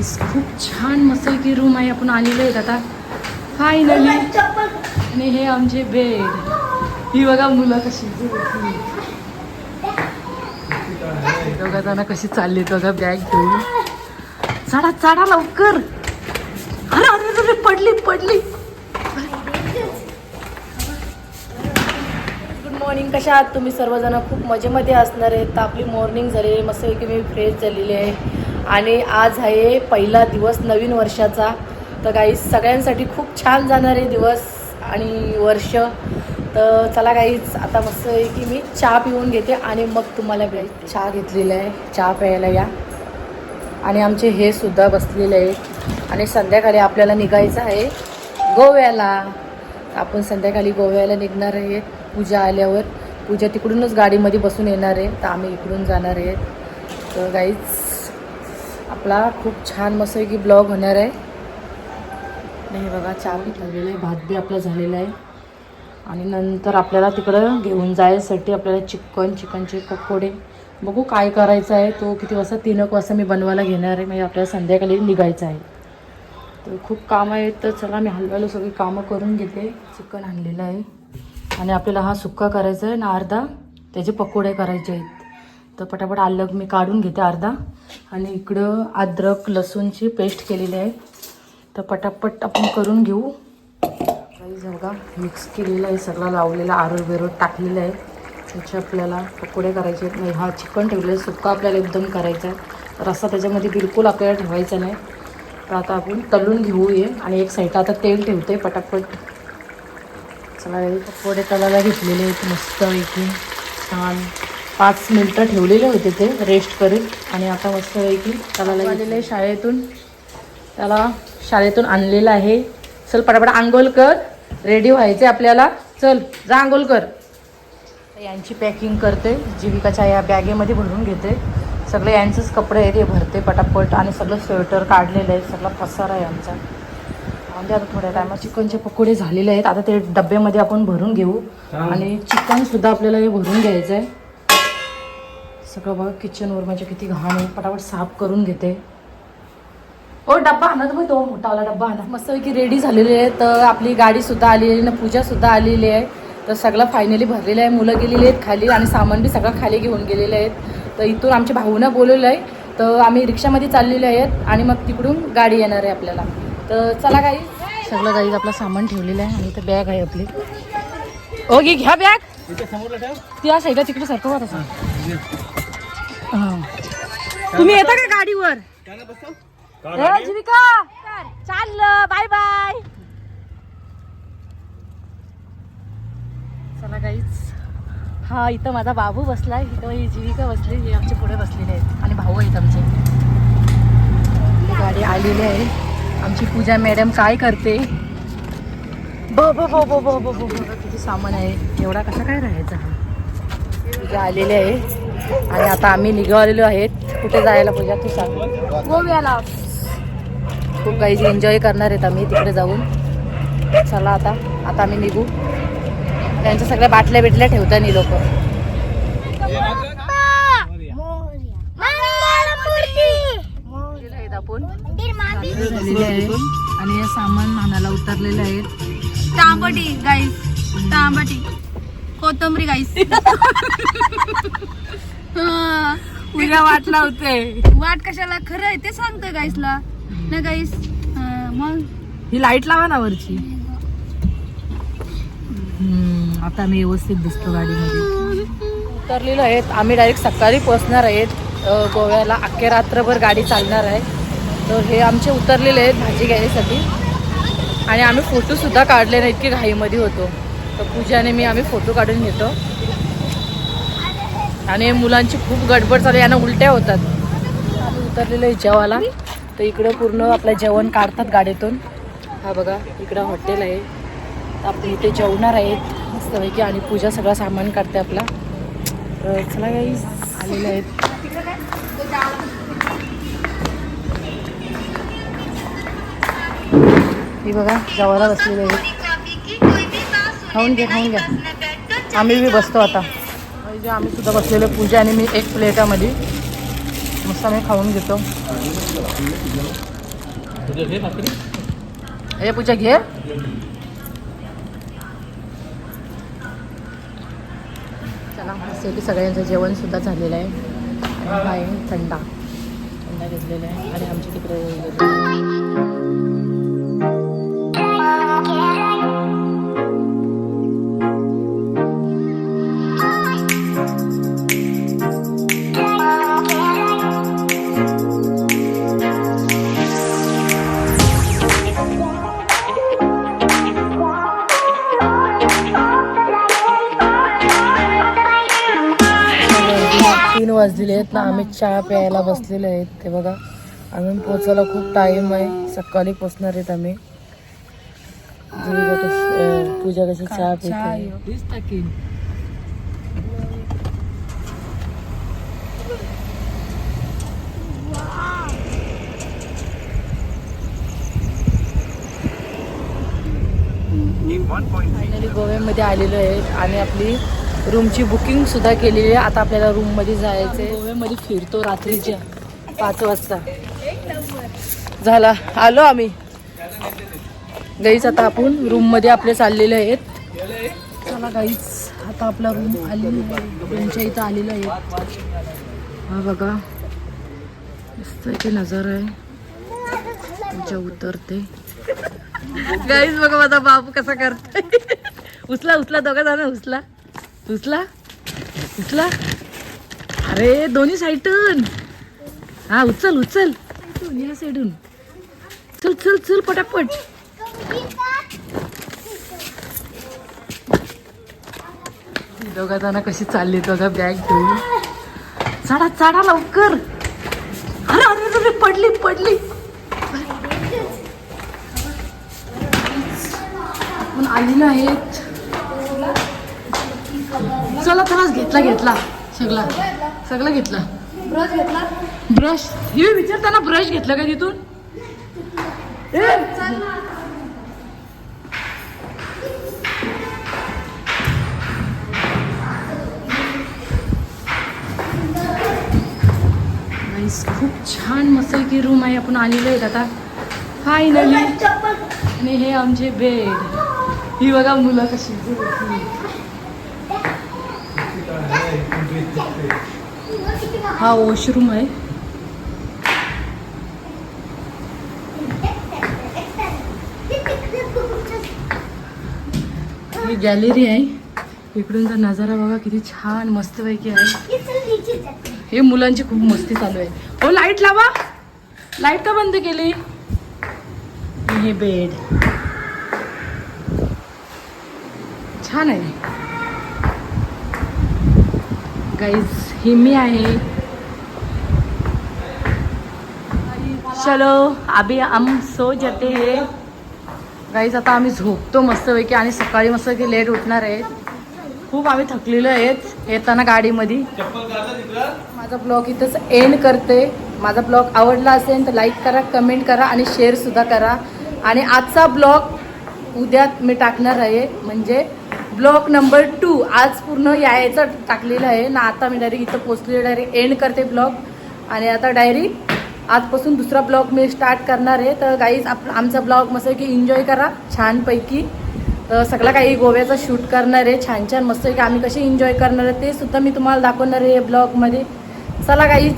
गाईस खूप छान मस्त की रूम आहे. आपण आलेलो आहेत आता. फायनली आणि हे आमचे बेड ही बघा मुलं कशी. दोघा जण कशी चालली बघा बॅग घेऊन. चढा चढा लवकर. अरे अरे अरे पडली पडली. गुड मॉर्निंग कशा आहात तुम्ही? सर्वजण खूप मजेमध्ये असणार आहेत. तर आपली मॉर्निंग झाली. की मी फ्रेश झालेली आहे. आणि आज आहे पहिला दिवस नवीन वर्षाचा. तर काही सगळ्यांसाठी खूप छान जाणार आहे दिवस आणि वर्ष. तर चला काहीच आता मस्त आहे की मी चहा पिऊन घेते आणि मग तुम्हाला भेट चहा घेतलेला आहे. चहा प्यायला या. आणि आमचे हे सुद्धा बसलेले आहेत. आणि संध्याकाळी आपल्याला निघायचं आहे गोव्याला. आपण संध्याकाळी गोव्याला निघणार आहे. पूजा आल्यावर. पूजा तिकडूनच गाडीमध्ये बसून येणार आहे. तर आम्ही इकडून जाणार आहे. तर गाईच आपला खूप छान मस्त की ब्लॉग होणार आहे. नाही बघा बी ठेवलेला आहे भात बी आपला झालेला आहे. आणि नंतर आपल्याला तिकडं घेऊन जायसाठी आपल्याला चिकन चिकनचे पकोडे. बघू काय करायचं आहे तो किती वाजता तीन एक वाजता मी बनवायला घेणार आहे. म्हणजे आपल्याला संध्याकाळी निघायचं आहे. तर खूप कामं आहेत तर चला मी हलवायला सगळी कामं करून घेते. चिकन आणलेलं आहे. आणि आपल्याला हा सुक्का करायचा आहे ना अर्धा. त्याचे पकोडे करायचे आहेत. तर पटापट आलं मी काढून घेते अर्धा. आणि इकडं अद्रक लसूणची पेस्ट केलेली आहे. तर पटापट आपण करून घेऊ. काही बघा मिक्स केलेलं आहे सगळा लावलेला आरोळ बिरोट टाकलेलं आहे. त्याचे आपल्याला पकोडे करायचे आहेत. नाही हा चिकन ठेवलेलं आहे. सुक्का आपल्याला एकदम करायचा आहे. रस्सा त्याच्यामध्ये बिलकुल आपल्याला ठेवायचा नाही. तर आता आपण तळून घेऊ ये आणि एक साईडला आता तेल ठेवते पटापट. चला पकोडे तळायला घेतलेले आहेत. मस्त पैकी. छान. पाच मिनटं ठेवलेले होते ते रेस्ट करीत आणि आता मस्त पैकी तळायला आलेलं आहे शाळेतून. त्याला शाळेतून आणलेलं आहे. चल पटापट आंघोळ कर. रेडी व्हायचे आपल्याला. चल जा आंघोळ कर. यांची पॅकिंग करते. जीविकाच्या या बॅगेमध्ये भरून घेते. सगळे यांचेच कपडे आहेत हे भरते पटापट. आणि सगळं स्वेटर काढलेलं आहे. सगळा पसारा आहे आमचा. म्हणजे आता थोड्या टायमात चिकनचे पकोडे झालेले आहेत. आता ते डब्यामध्ये आपण भरून घेऊ. आणि चिकन सुद्धा आपल्याला हे भरून घ्यायचं आहे सगळं बघा किचनवर म्हणजे किती घाण आहे. पटापट साफ करून घेते. ओ डब्बा आणा तुम्ही तो मोठावाला डब्बा आणा. मस्तपैकी रेडी झालेली आहे. तर आपली गाडी सुद्धा आलेली आहे ना पूजा सुद्धा आलेली आहे. तर सगळं फायनली भरलेलं आहे. मुलं गेलेली आहेत खाली आणि सामान बी सगळं खाली घेऊन गेलेले आहेत. तर इथून आमच्या भाऊनं बोलवलं आहे. तर आम्ही रिक्षामध्ये चाललेले आहेत आणि मग तिकडून गाडी येणार आहे आपल्याला. तर चला काही सगळं गाईज आपलं सामान ठेवलेलं आहे आणि इथं बॅग आहे आपली. ओके घ्या बॅग त्या साईडला तिकडे सारखं होत असं तुम्ही येता का गाडीवर जीविका चाललं बाय बाय चला गाईच हा इथं माझा बाबू बसलाय इथं ही जीविका बसली हे आमचे पुढे बसलेले आहेत आणि भाऊ आहेत आमचे गाडी आलेली आहे आमची पूजा मॅडम काय करते ब ब ब ब ब ब सामान आहे एवढा कसा काय राहायचा आलेले आहे आणि आता आम्ही निघालेलो आहेत. कुठे जायला पूजा? तू सांग गोव्याला. खूप काही एन्जॉय करणार आहेत आम्ही तिकडे जाऊन. चला आता. आता आम्ही निघू. त्यांच्या सगळ्या बाटल्या बिटल्या ठेवता नाही लोक. आपण. झालेले आहे आणि हे सामान नानाला उतरलेले आहेत. तांबटी गाईस. तांबटी. कोथंबरी गाईस. उद्या वाट लावते. वाट कशाला? खरं आहे ते सांगतोय गाईसला. ना गाईस मग? ही लाइट लावा ना वरची. हम्म, आता मी व्यवस्थित दिसतो गाडीमध्ये. उतरलेलो आहेत. आम्ही डायरेक्ट सकाळी पोहोचणार आहेत. अ, गोव्याला अख्ख्या रात्रभर गाडी चालणार आहे. तर हे आमचे उतरलेले आहेत भाजी घ्यायसाठी. आणि आम्ही फोटोसुद्धा काढले नाही इतके घाईमध्ये होतो. तर पूजाने मी आम्ही फोटो काढून घेतो. आणि मुलांची खूप गडबड चालू यांना उलट्या होतात. आम्ही उतरलेलं आहे जेवाला तर इकडं पूर्ण आपलं जेवण काढतात गाडीतून. हा बघा इकडं हॉटेल आहे. आपले इथे जेवणार आहेत. मस्तपैकी आणि पूजा सगळं सामान काढते आपला. तर चला काही आलेले आहेत. हे बघा जेवायला बसलेले आहेत. खाऊन घ्या खाऊन घ्या आम्ही बी बसतो आता. म्हणजे आम्ही सुद्धा बसलेलो पूजा आणि मी एक प्लेटामध्ये मस्त आम्ही खाऊन घेतो. हे पूजा घे. चला मस्त की सगळ्यांचं जेवण सुद्धा झालेलं आहे. आणि हा थंडा. थंडा घेतलेला आहे. आणि आमच्या तिकडे वाजलेले आहेत ना आम्ही चहा प्यायला बसलेले आहेत. ते बघा अजून पोचायला खूप टाइम आहे. सकाळी पोचणार आहेत आम्ही. पूजा कशी चहा पिते. फायनली गोव्यामध्ये आलेलो आहे आणि आपली रूमची बुकिंग सुद्धा केलेली आहे. आता आपल्याला रूममध्ये जायचं आहे गोव्यामध्ये फिरतो रात्रीच्या पाच वाजता. झाला. आलो आम्ही. गाईच आता आपण रूममध्ये आपले चाललेले आहेत. चला गाईच आता आपला रूम आहे. रूमच्या इथं आलेलो आहे. हा बघा. मस्त इथे नजारा आहे. पूजा उतरते. गाईज बघा माझा बापू कसा करतोय. उचला उचला दोघा जण उचला उचला उचला अरे दोन्ही साईडून. हा उचल उचल. या साईडून. चल चल चल पटापट. दोघा जण कशी चालली दोघा बॅग घेऊन. चढा चढा लवकर. अरे अरे अरे पडली पडली. पण आलेलो आहेत घेतला घेतला. सगळा. सगळं घेतला. ब्रश घेतला? ब्रश. हे विचारताना ब्रश घेतला का तिथून? खूप छान मस्त की रूम आहे. आपण आलेलो आहेत आता. फायनली आणि हे आमचे बेड ही बघा मुलं कशी. हा वॉशरूम आहे. ही गॅलरी आहे. इकडूनचा नजारा बघा किती छान मस्तपैकी आहे. हे मुलांची खूप मस्ती चालू आहे. हो लाइट लावा. लाइट का बंद केली? हे बेड छान आहे. गाईज ही मी आहे. चलो अभी आम सो जाते हे. गाईज आता आम्ही झोपतो मस्तपैकी आणि सकाळी मस्त की लेट उठणार आहे. खूप आम्ही थकलेलो आहेत. येताना गाडीमध्ये. माझा ब्लॉग इथंच एंड करते. माझा ब्लॉग आवडला असेल तर लाईक करा कमेंट करा आणि शेअरसुद्धा करा. आणि आजचा ब्लॉग उद्या मी टाकणार आहे. म्हणजे ब्लॉक नंबर टू आज पूर्ण यायचं टाकलेलं आहे. ना आता मी डायरेक्ट इथं पोचले डायरेक्ट एंड करते ब्लॉग आणि आता डायरेक्ट आजपासून दुसरा ब्लॉग मी स्टार्ट करणार आहे. तर गाईज आप आमचा ब्लॉग मस्त की एन्जॉय करा छानपैकी. तर सगळं काही गोव्याचा शूट करणार आहे छान छान मस्त की आम्ही कसे एन्जॉय करणार आहे ते सुद्धा मी तुम्हाला दाखवणार आहे ब्लॉगमध्ये चला गाईज